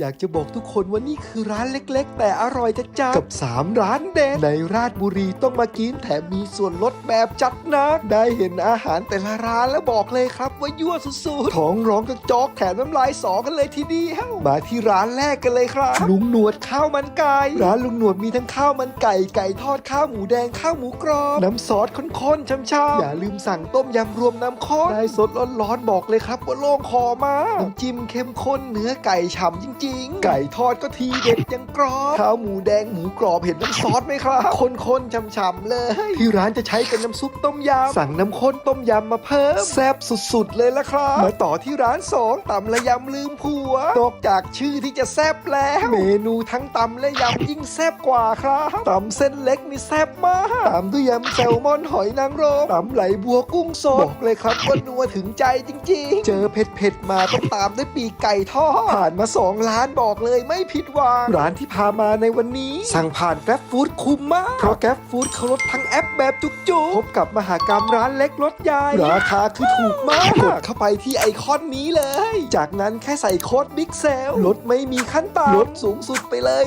อยากจะบอกทุกคนว่านี่คือร้านเล็ก ๆ แต่อร่อยจัดจ้ากับ 3 ร้านเด็ดในราชบุรีต้องมากินแถมมีส่วนลดแบบจัดหนัก ได้เห็นอาหารแต่ละร้านแล้วบอกเลยครับว่ายั่วสุดๆท้องร้องกับจอกแถมน้ำลายสอกันเลยทีเดียวมาที่ร้านแรกกันเลยครับลุงหนวดข้าวมันไก่ร้านลุงหนวดมีทั้งข้าวมันไก่ไก่ทอดข้าวหมูแดงข้าวหมูกรอบน้ำซอสข้นๆช่ำๆอย่าลืมสั่งต้มยำรวมน้ำข้นได้สดร้อนๆบอกเลยครับว่าโล่งคอมากน้ำจิ้มเข้มข้นเนื้อไก่ฉ่ำจริงๆไก่ทอดก็ทีเด็ดยังกรอบข้าวหมูแดงหมูกรอบเห็นน้ำซอสไหมครับข้นๆฉ่ำๆเลย ที่ร้านจะใช้เป็นน้ำซุปต้มยำสั่งน้ำข้นต้มยำมาเพิ่มแซ่บสุดๆเลยละครับ มาต่อที่ร้านสองตำและยำลืมผัวนอกจากชื่อที่จะแซ่บแล้ว เมนูทั้งตำและยำยิ่งแซ่บกว่าครับตำเส้นเล็กนี่แซ่บมากตำด้วยยำแซลมอนหอยนางรมตำไหลบัวกุ้งสดบอกเลยครับว่านัวถึงใจจริง ๆ เจอเผ็ดๆมาต้องตามด้วยปีกไก่ทอดผ่านมาสองร้านบอกเลยไม่ผิดหวัง ร้านที่พามาในวันนี้ สั่งผ่านแกร็บฟู้ดคุ้มมาก เพราะแกร็บฟู้ดเขาลดทั้งแอปแบบจุกๆพบกับมหากรรมร้านเล็กลดใหญ่ราคาคือถูกมาก กดเข้าไปที่ไอคอนนี้เลย จากนั้นแค่ใส่โค้ดบิ๊กเซลลดไม่มีขั้นต่ำลดสูงสุดไปเลย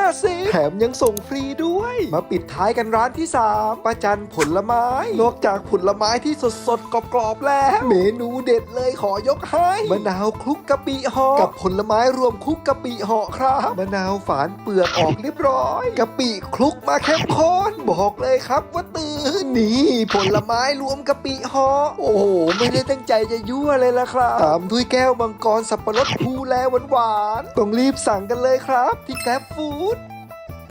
150 แถมยังส่งฟรีด้วย มาปิดท้ายกันร้านที่ 3ประจันผลไม้ นอกจากผลไม้ที่สดสดๆกรอบๆแล้ว เมนูเด็ดเลยขอยกให้มะนาวคลุกกะปิห่อกับผลไม้รวมคลุกกะปิห่อครับมะนาวฝานเปลือกออกเรียบร้อยกะปิคลุกมาเข้มข้นบอกเลยครับว่าตื่นนี่ผลไม้รวมกะปิห่อโอ้โหไม่ได้ตั้งใจจะยั่วเลยละครับตามด้วยแก้วมังกรสับปะรดภูแลหวานๆต้องรีบสั่งกันเลยครับ ที่แกร็บฟู้ด